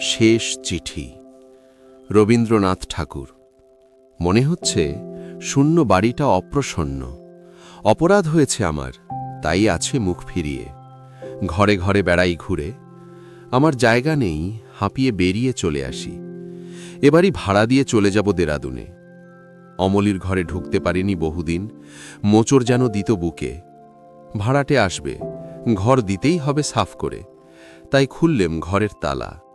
শেষ চিঠি। রবীন্দ্রনাথ ঠাকুর। মনে হচ্ছে শূন্য বাড়িটা অপ্রসন্ন। অপরাধ হয়েছে আমার, তাই আছে মুখ ফিরিয়ে। ঘরে ঘরে বেড়াই ঘুরে। আমার জায়গা নেই, হাঁপিয়ে বেরিয়ে চলে আসি। এবারই ভাড়া দিয়ে চলে যাব দেরাদুনে। অমলির ঘরে ঢুকতে পারিনি বহুদিন মোচর যেন দিত বুকে। ভাড়াটে আসবে, ঘর দিতেই হবে সাফ করে। তাই খুললেম ঘরের তালা।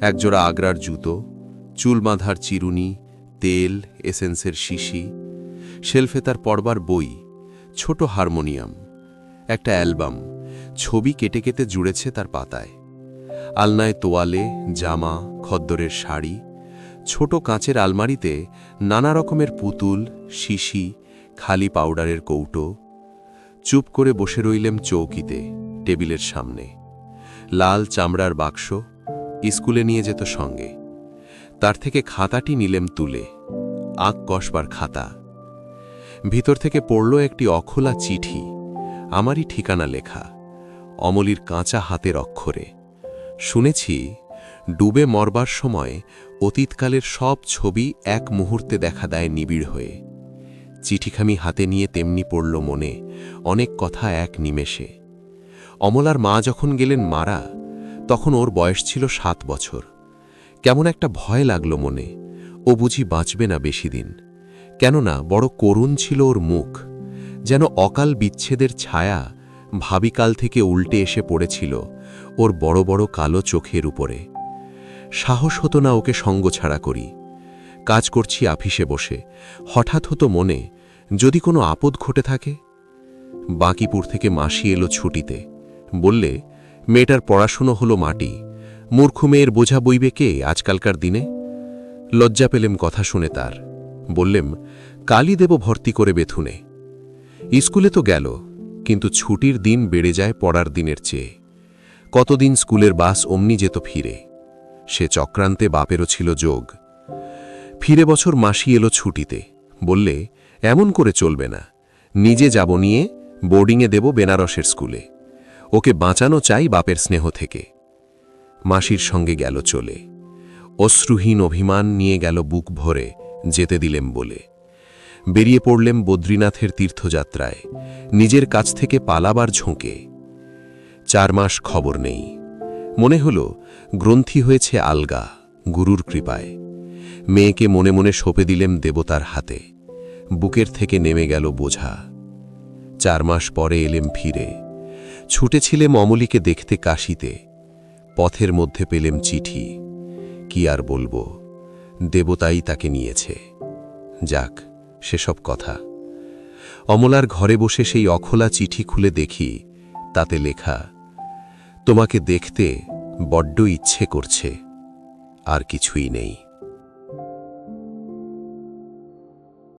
একজোড়া আগ্রার জুতো, চুল বাঁধার চিরুনি, তেল, এসেন্সের শিশি, শেলফে তার পড়বার বই, ছোট হারমোনিয়াম, একটা অ্যালবাম, ছবি কেটে কেটে জুড়েছে তার পাতায়। আলনায় তোয়ালে, জামা, খদ্দরের শাড়ি, ছোট কাঁচের আলমারিতে নানা রকমের পুতুল, শিশি, খালি পাউডারের কৌটো। চুপ করে বসে রইলেম চৌকিতে, টেবিলের সামনে। লাল চামড়ার বাক্স স্কুলে নিয়ে যেত সঙ্গে। তার থেকে খাতাটি নিলেম তুলে, আঁক কষবার খাতা। ভিতর থেকে পড়ল একটি অখোলা চিঠি, আমারই ঠিকানা লেখা, অমলির কাঁচা হাতের অক্ষরে। শুনেছি, ডুবে মরবার সময় অতীতকালের সব ছবি এক মুহূর্তে দেখা দেয় নিবিড় হয়ে। চিঠিখামি হাতে নিয়ে তেমনি পড়ল মনে অনেক কথা এক নিমেষে। অমলার মা যখন গেলেন মারা তখন ওর বয়স ছিল সাত বছর। কেমন একটা ভয় লাগল মনে, ও বুঝি বাঁচবে না বেশি দিন। কেননা বড় করুণ ছিল ওর মুখ, যেন অকাল বিচ্ছেদের ছায়া ভাবিকাল থেকে উল্টে এসে পড়েছিল ওর বড় বড় কালো চোখের উপরে। সাহস হতো না ওকে সঙ্গ ছাড়া করি। কাজ করছি আফিসে বসে, হঠাৎ হতো মনে, যদি কোনো আপদ ঘটে থাকে? বাঁকিপুর থেকে মাসি এলো ছুটিতে, বললে মেয়েটার পড়াশুনো হলো মাটি। মূর্খ মেয়ের বোঝা বইবে কে আজকালকার দিনে? লজ্জা পেলেম কথা শুনে তার। বললেম, কালই দেব ভর্তি করে বেথুনে। স্কুলে তো গেল, কিন্তু ছুটির দিন বেড়ে যায় পড়ার দিনের চেয়ে। কতদিন স্কুলের বাস অমনি যেত ফিরে। সে চক্রান্তে বাপেরও ছিল যোগ। ফিরে বছর মাসি এলো ছুটিতে। বললে, এমন করে চলবে না। নিজে যাব নিয়ে বোর্ডিংয়ে দেব বেনারসের স্কুলে। ওকে বাঁচানো চাই বাপের স্নেহ থেকে। মাসির সঙ্গে গেল চলে। অশ্রুহীন অভিমান নিয়ে গেল বুক ভরে, যেতে দিলেম বলে। বেরিয়ে পড়লেম বদ্রীনাথের তীর্থযাত্রায়, নিজের কাছ থেকে পালাবার ঝোঁকে। চার মাস খবর নেই। মনে হল, গ্রন্থি হয়েছে আলগা, গুরুর কৃপায়। মেয়েকে মনে মনে সঁপে দিলেম দেবতার হাতে। বুকের থেকে নেমে গেল বোঝা। চার মাস পরে এলেম ফিরে। ছুটেছিলেম অমলিকে দেখতে কাশিতে। পথের মধ্যে পেলেম চিঠি। কি আর বলব? দেবতাই তাকে নিয়েছে। যাক, সেসব কথা। অমলার ঘরে বসে সেই অখোলা চিঠি খুলে দেখি, তাতে লেখা, তোমাকে দেখতে বড্ড ইচ্ছে করছে, আর কিছুই নেই।